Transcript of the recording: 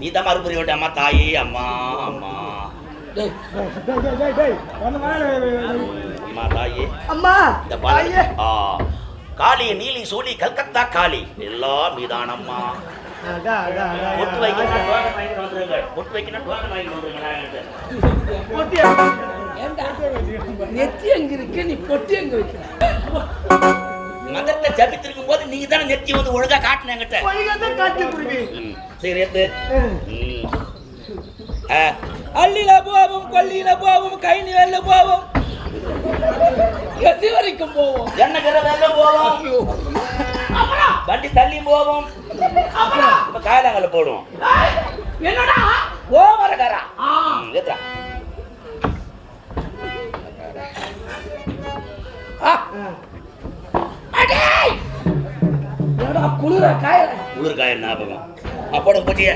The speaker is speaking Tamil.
நீ தான் மறுபடி விட்ட அம்மா தாயே அம்மா அம்மா. அம்மா தாயே. அம்மா இந்த பாரு ஐயே. ஆ. காளி நீலி சூலி கல்கத்தா காளி. எல்லாம் மீதானம்மா பொட்டு அதான். வைக்கணும் பொட்டு வைக்கணும் நெத்தி எங்க இருக்கு? நீ பொட்டி எங்க வைக்கிற? மதத்தை ஜபித்திருக்கும் போது நீங்க தானே நெத்தி வந்து ஒழுங்கா காட்டின என்கிட்ட. சரி எடுத்து அள்ளில போவோம் கொல்லியில போவோம் கை நிழல்ல போவோம். எது வரைக்கும் போவோம்? என்ன வேலை போவோம்? வண்டி தள்ளி போவோம். இப்ப காயலாங்கல்ல போடுவோம். என்னடா? ஓ வரகாரா குளிர காய குளிர் காய ஞாபகம். அப்போட போட்டியே